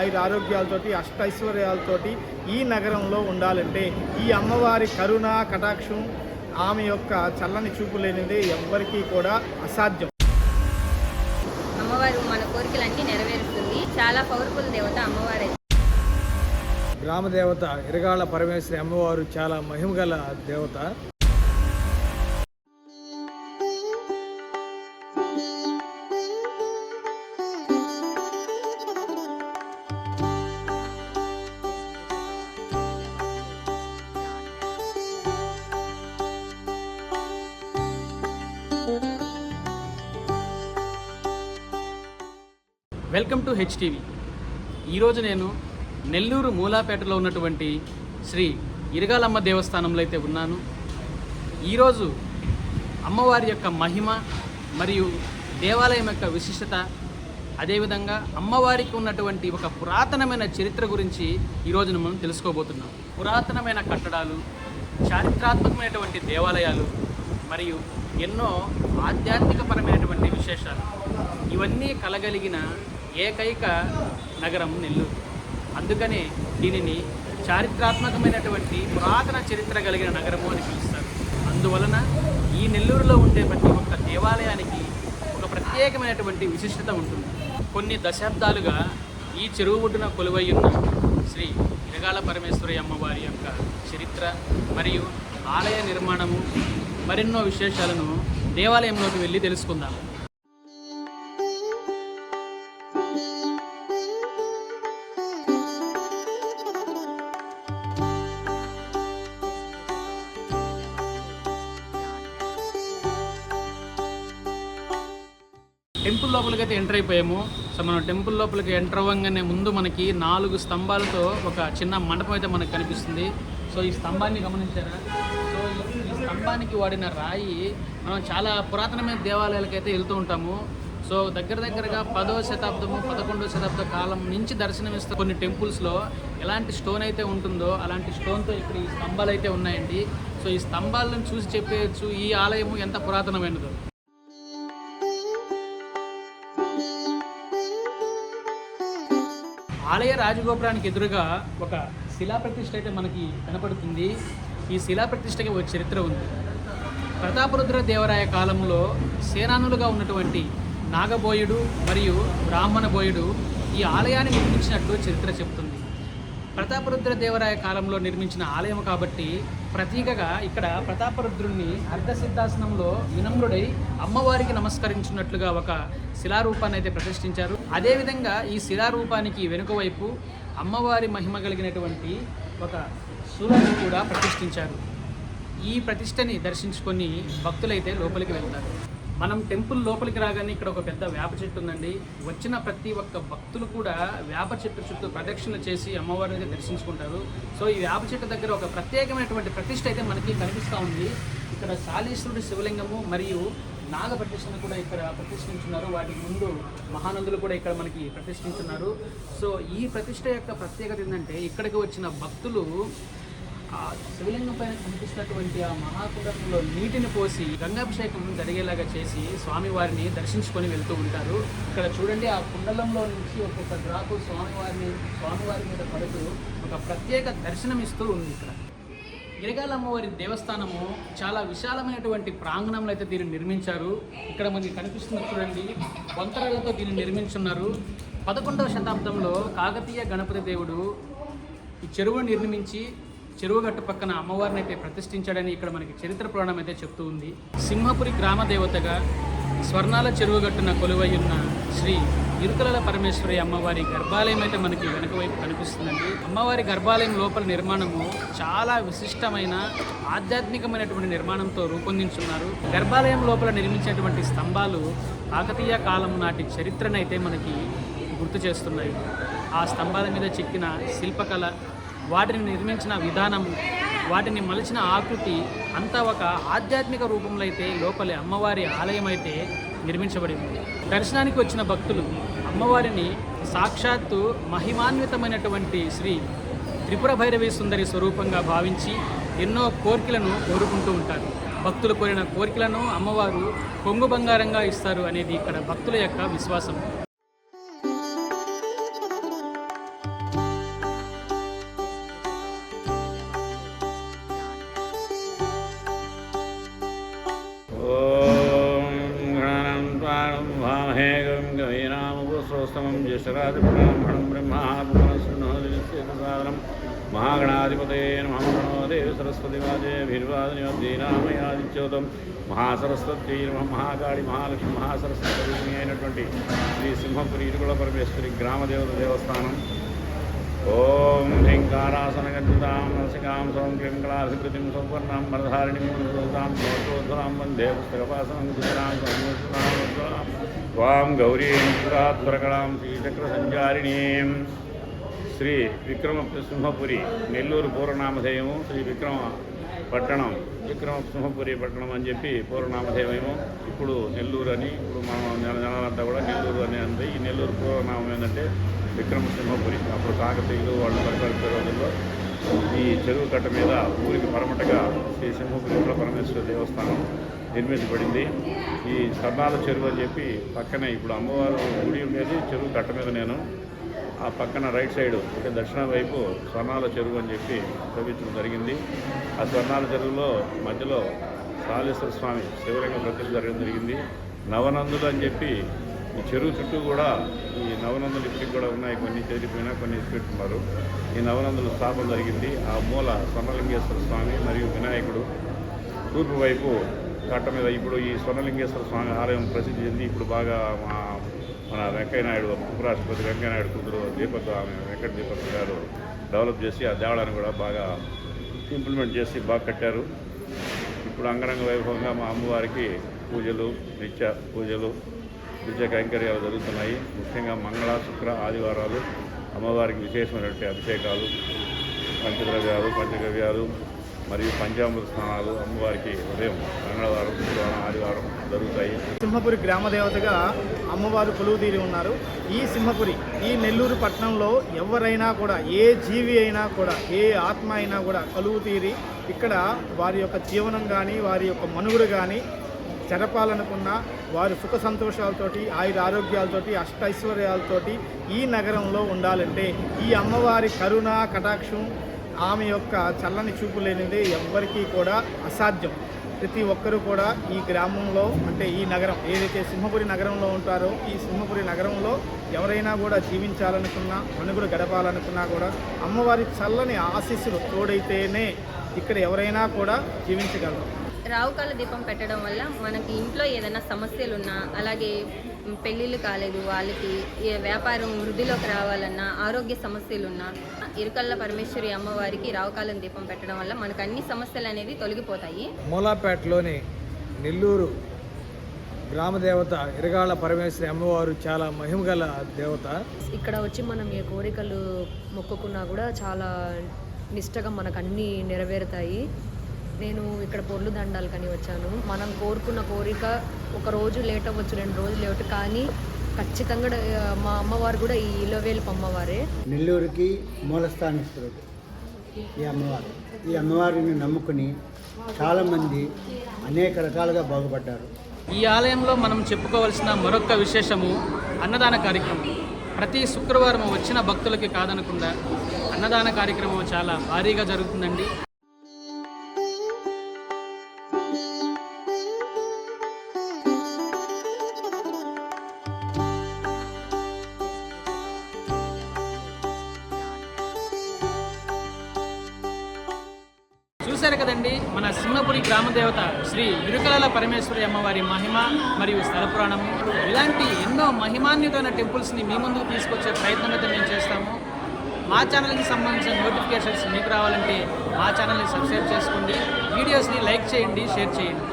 ఆయుర ఆరోగ్యాలతోటి అష్టైశ్వర్యాలతోటి ఈ నగరంలో ఉండాలంటే ఈ అమ్మవారి కరుణ కటాక్షం ఆమె యొక్క చల్లని చూపు లేనిది ఎవ్వరికీ కూడా అసాధ్యం. అమ్మవారు మన కోరికలన్నీ నెరవేరుస్తుంది. చాలా పవర్ఫుల్ దేవత అమ్మవారు. గ్రామ దేవత పరమేశ్వరి అమ్మవారు చాలా మహిమగల దేవత. Welcome to HTV. ఈరోజు నేను నెల్లూరు మూలాపేటలో ఉన్నటువంటి శ్రీ ఇరగాలమ్మ దేవస్థానంలో అయితే ఉన్నాను. ఈరోజు అమ్మవారి యొక్క మహిమ మరియు దేవాలయం యొక్క విశిష్టత అదేవిధంగా అమ్మవారికి ఉన్నటువంటి ఒక పురాతనమైన చరిత్ర గురించి ఈరోజు మనం తెలుసుకోబోతున్నాం. పురాతనమైన కట్టడాలు చారిత్రాత్మకమైనటువంటి దేవాలయాలు మరియు ఎన్నో ఆధ్యాత్మికపరమైనటువంటి విశేషాలు. ఇవన్నీ కలగలిగిన ఏకైక నగరం నెల్లూరు. అందుకనే దీనిని చారిత్రాత్మకమైనటువంటి పురాతన చరిత్ర కలిగిన నగరము అని పిలుస్తారు. అందువలన ఈ నెల్లూరులో ఉండే ప్రతి ఒక్క దేవాలయానికి ఒక ప్రత్యేకమైనటువంటి విశిష్టత ఉంటుంది. కొన్ని దశాబ్దాలుగా ఈ చెరువు ఒడ్డున కొలువై ఉన్న శ్రీ ఇరగాల పరమేశ్వరి అమ్మవారి యొక్క చరిత్ర మరియు ఆలయ నిర్మాణము మరెన్నో విశేషాలను దేవాలయంలోకి వెళ్ళి తెలుసుకుందాం. టెంపుల్ లోపలికి అయితే ఎంటర్ అయిపోయాము. సో మనం టెంపుల్ లోపలికి ఎంటర్ అవ్వగానే ముందు మనకి నాలుగు స్తంభాలతో ఒక చిన్న మండపం అయితే మనకు కనిపిస్తుంది. సో ఈ స్తంభాన్ని గమనించారా? సో ఈ- స్తంభానికి వాడిన రాయి మనం చాలా పురాతనమైన దేవాలయాలకు అయితే వెళ్తూ ఉంటాము. సో దగ్గర దగ్గరగా పదో శతాబ్దము పదకొండో శతాబ్ద కాలం నుంచి దర్శనమిస్తున్న కొన్ని టెంపుల్స్లో ఎలాంటి స్టోన్ అయితే ఉంటుందో అలాంటి స్టోన్తో ఇక్కడ ఈ స్తంభాలు అయితే ఉన్నాయండి. సో ఈ స్తంభాలను చూసి చెప్పేయచ్చు. ఈ ఆలయము ఎంత పురాతనమైనదో. ఆలయ రాజగోపురానికి ఎదురుగా ఒక శిలా ప్రతిష్ఠ అయితే మనకి కనపడుతుంది. ఈ శిలాప్రతిష్ఠకి ఒక చరిత్ర ఉంది. ప్రతాపరుద్ర దేవరాయ కాలంలో సేనానులుగా ఉన్నటువంటి నాగబోయుడు మరియు బ్రాహ్మణ బోయుడు ఈ ఆలయాన్ని నిర్మించినట్లు చరిత్ర చెప్తుంది. ప్రతాపరుద్ర దేవరాయ కాలంలో నిర్మించిన ఆలయం కాబట్టి ప్రతీకగా ఇక్కడ ప్రతాపరుద్రుణ్ణి అర్ధసిద్ధాసనంలో వినమ్రుడై అమ్మవారికి నమస్కరించినట్లుగా ఒక శిలారూపాన్ని అయితే ప్రతిష్ఠించారు. అదేవిధంగా ఈ శిలారూపానికి వెనుక వైపు అమ్మవారి మహిమ కలిగినటువంటి ఒక సూర్యుని కూడా ప్రతిష్ఠించారు. ఈ ప్రతిష్టని దర్శించుకొని భక్తులైతే లోపలికి వెళ్తారు. మనం టెంపుల్ లోపలికి రాగానే ఇక్కడ ఒక పెద్ద వేప చెట్టు ఉందండి. వచ్చిన ప్రతి ఒక్క భక్తులు కూడా వేప చెట్టు చుట్టూ ప్రదక్షిణ చేసి అమ్మవారిని అయితే దర్శించుకుంటారు. సో ఈ వేప చెట్టు దగ్గర ఒక ప్రత్యేకమైనటువంటి ప్రతిష్ట అయితే మనకి కనిపిస్తూ ఉంది. ఇక్కడ శాలీశ్వరుడి శివలింగము మరియు నాగ ప్రతిష్టను కూడా ఇక్కడ ప్రతిష్ఠించున్నారు. వాటికి ముందు మహానందులు కూడా ఇక్కడ మనకి ప్రతిష్ఠించున్నారు. సో ఈ ప్రతిష్ట యొక్క ప్రత్యేకత ఏంటంటే ఇక్కడికి వచ్చిన భక్తులు ఆ శివలింగం పైన కనిపిస్తున్నటువంటి ఆ మహాకుండంలో నీటిని పోసి గంగాభిషేకం జరిగేలాగా చేసి స్వామివారిని దర్శించుకొని వెళ్తూ ఉంటారు. ఇక్కడ చూడండి ఆ కుండలంలో నుంచి ఒక్కొక్క డ్రాపు స్వామివారిని స్వామివారి మీద పడుతూ ఒక ప్రత్యేక దర్శనం ఇస్తూ ఉంది ఇక్కడ. గిరిగాల అమ్మవారి దేవస్థానము చాలా విశాలమైనటువంటి ప్రాంగణంలో అయితే దీన్ని నిర్మించారు. ఇక్కడ మనకి కనిపిస్తున్న చూడండి వంతరాలతో దీన్ని నిర్మించున్నారు. పదకొండవ శతాబ్దంలో కాకతీయ గణపతి దేవుడు ఈ చెరువును నిర్మించి చెరువు గట్టు పక్కన అమ్మవారిని అయితే ప్రతిష్ఠించాడని ఇక్కడ మనకి చరిత్ర పురాణం అయితే చెప్తూ ఉంది. సింహపురి గ్రామ దేవతగా స్వర్ణాల చెరువు గట్టున కొలువై ఉన్న శ్రీ ఇరుకల పరమేశ్వరి అమ్మవారి గర్భాలయం అయితే మనకి వెనుక వైపు కనిపిస్తుందండి. అమ్మవారి గర్భాలయం లోపల నిర్మాణము చాలా విశిష్టమైన ఆధ్యాత్మికమైనటువంటి నిర్మాణంతో రూపొందించున్నారు. గర్భాలయం లోపల నిర్మించినటువంటి స్తంభాలు కాకతీయ కాలం నాటి చరిత్రనైతే మనకి గుర్తు చేస్తున్నాయి. ఆ స్తంభాల మీద చెక్కిన శిల్పకళ వాటిని నిర్మించిన విధానము వాటిని మలిచిన ఆకృతి అంతా ఒక ఆధ్యాత్మిక రూపంలో అయితే లోపలి అమ్మవారి ఆలయం అయితే నిర్మించబడింది దర్శనానికి వచ్చిన భక్తులు అమ్మవారిని సాక్షాత్తు మహిమాన్వితమైనటువంటి శ్రీ త్రిపుర భైరవి సుందరి స్వరూపంగా భావించి ఎన్నో కోరికలను కోరుకుంటూ ఉంటారు. భక్తులు కోరిన కోరికలను అమ్మవారు కొంగు బంగారంగా ఇస్తారు అనేది ఇక్కడ భక్తుల యొక్క విశ్వాసం. జ్యేష్ఠరాజోత్తమం జ్యేష్ఠరాజబ్రాహ్మణం బ్రహ్మాత్మనస్సునోదినిశ్చేతసాదనం మహాగణాధిపతయే నమదేవ సరస్వతి వాజే భీర్వాదినోద్దీనామయాదిత్యోతం మహాసరస్వతి నమ మహాకాళి మహాలక్ష్మి మహాసరస్వతి అయినటువంటి శ్రీ సింహపురి ఇరుగుల పరమేశ్వరి గ్రామదేవత దేవస్థానం ओम ह्रीङ्कारासनगर्जितां रसिकां सौं क्लीं कलासिकृतिं सौवर्णां वरधारिणीं मनसोतां सोत्रोद्धरां वंदे శ్రీ విక్రమ సింహపురి నెల్లూరు పూర్వనామధేయము శ్రీ విక్రమ పట్టణం విక్రమ సింహపురి పట్టణం అని చెప్పి పూర్వనామధేయమేమో ఇప్పుడు నెల్లూరు అని ఇప్పుడు మనం నెల జనాలంతా కూడా నెల్లూరు అని అంది. ఈ నెల్లూరు పూర్వనామం ఏంటంటే విక్రమ సింహపురి. అప్పుడు కాకతీయులు వాళ్ళు పరిపాలించే రోజుల్లో ఈ చెరువు కట్ట మీద ఊరికి పరమటగా శ్రీ సింహపురి పరమేశ్వర దేవస్థానం నిర్మించబడింది ఈ స్వర్ణాల చెరువు అని చెప్పి పక్కనే ఇప్పుడు అమ్మవారు గుడి ఉండేది. చెరువు కట్ట మీద నేను ఆ పక్కన రైట్ సైడ్ అంటే దక్షిణ వైపు స్వర్ణాల చెరువు అని చెప్పి చూపించడం జరిగింది. ఆ స్వర్ణాల చెరువులో మధ్యలో కాళేశ్వర స్వామి శివలింగ ప్రతిష్ఠ జరగడం జరిగింది. నవనందులు అని చెప్పి ఈ చెరువు చుట్టూ కూడా ఈ నవనందులు ఇప్పటికి కూడా ఉన్నాయి. కొన్ని చేరిపోయినా కొన్ని ఇచ్చిపెట్టున్నారు ఈ నవనందుల స్థాపన జరిగింది. ఆ మూల స్వర్ణలింగేశ్వర స్వామి మరియు వినాయకుడు. తూర్పు వైపు కట్ట మీద ఇప్పుడు ఈ స్వర్ణలింగేశ్వర స్వామి ఆలయం ప్రసిద్ధి చెంది ఇప్పుడు బాగా మా మన వెంకయ్యనాయుడు ఉపరాష్ట్రపతి వెంకయ్యనాయుడు కూతురు దీపక్ ఆమె వెంకట దీపక్ గారు డెవలప్ చేసి ఆ దేవాలయాన్ని కూడా బాగా ఇంప్లిమెంట్ చేసి బాగా కట్టారు. ఇప్పుడు అంగరంగ వైభవంగా మా అమ్మవారికి పూజలు నిత్య పూజలు నిత్య కైంకర్యాలు జరుగుతున్నాయి. ముఖ్యంగా మంగళ శుక్ర ఆదివారాలు అమ్మవారికి విశేషమైనటువంటి అభిషేకాలు పంచద్రవ్యాలు పంచగవ్యాలు మరియు పంచామృత స్నానాలు అమ్మవారికి ఉదయం మంగళవారం శుక్రవారం ఆదివారం జరుగుతాయి. సింహపురి గ్రామదేవతగా అమ్మవారు కొలువుదీరి ఉన్నారు. ఈ సింహపురి ఈ నెల్లూరు పట్టణంలో ఎవరైనా కూడా ఏ జీవి అయినా కూడా ఏ ఆత్మ అయినా కూడా కొలువు తీరి ఇక్కడ వారి యొక్క జీవనం కానీ వారి యొక్క మనుగుడు కానీ జరపాలనుకున్న వారి సుఖ సంతోషాలతోటి ఆయుర ఆరోగ్యాలతోటి అష్టైశ్వర్యాలతోటి ఈ నగరంలో ఉండాలంటే ఈ అమ్మవారి కరుణ కటాక్షం ఆమె యొక్క చల్లని చూపు లేనిది ఎవ్వరికీ కూడా అసాధ్యం. ప్రతి ఒక్కరూ కూడా ఈ గ్రామంలో అంటే ఈ నగరం ఏదైతే సింహపురి నగరంలో ఉంటారో ఈ సింహపురి నగరంలో ఎవరైనా కూడా జీవించాలనుకున్నా మనుగుడు గడపాలనుకున్నా కూడా అమ్మవారి చల్లని ఆశీస్సులు తోడైతేనే ఇక్కడ ఎవరైనా కూడా జీవించగలరు. రావుకాల దీపం పెట్టడం వల్ల మనకి ఇంట్లో ఏదైనా సమస్యలు ఉన్నా అలాగే పెళ్ళిళ్ళు కాలేదు వాళ్ళకి ఏ వ్యాపారం వృద్ధిలోకి రావాలన్నా ఆరోగ్య సమస్యలు ఉన్నా ఇరుకల్ల పరమేశ్వరి అమ్మవారికి రావుకాలం దీపం పెట్టడం వల్ల మనకు అన్ని సమస్యలు అనేవి తొలగిపోతాయి. మూలాపేటలోని నెల్లూరు గ్రామదేవత ఇరగాళ్ళ పరమేశ్వరి అమ్మవారు చాలా మహిమగల దేవత. ఇక్కడ వచ్చి మనం ఏ కోరికలు మొక్కుకున్నా కూడా చాలా నిష్టగా మనకు అన్నీ నెరవేరుతాయి. నేను ఇక్కడ పొర్లు దండాలకని వచ్చాను. మనం కోరుకున్న కోరిక ఒక రోజు లేట్ అవ్వచ్చు రెండు రోజులు లేట్ కానీ ఖచ్చితంగా మా అమ్మవారు కూడా ఈ ఇలవేలుపు అమ్మవారే. నెల్లూరుకి మూలస్థానిస్తుడు ఈ అమ్మవారు. ఈ అమ్మవారిని నమ్ముకుని చాలామంది అనేక రకాలుగా బాగుపడ్డారు. ఈ ఆలయంలో మనం చెప్పుకోవాల్సిన మరొక విశేషము అన్నదాన కార్యక్రమం. ప్రతి శుక్రవారం వచ్చిన భక్తులకి కాదనకుండా అన్నదాన కార్యక్రమం చాలా భారీగా జరుగుతుందండి. చూశారు కదండి మన సింహపురి గ్రామదేవత శ్రీ ఇరుకల పరమేశ్వరి అమ్మవారి మహిమ మరియు స్థల పురాణము ఇలాంటి ఎన్నో మహిమాన్వితమైన టెంపుల్స్ని మీ ముందుకు తీసుకొచ్చే ప్రయత్నం అయితే మేము చేస్తాము. మా ఛానల్కి సంబంధించిన నోటిఫికేషన్స్ మీకు రావాలంటే మా ఛానల్ని సబ్స్క్రైబ్ చేసుకోండి. వీడియోస్ని లైక్ చేయండి షేర్ చేయండి.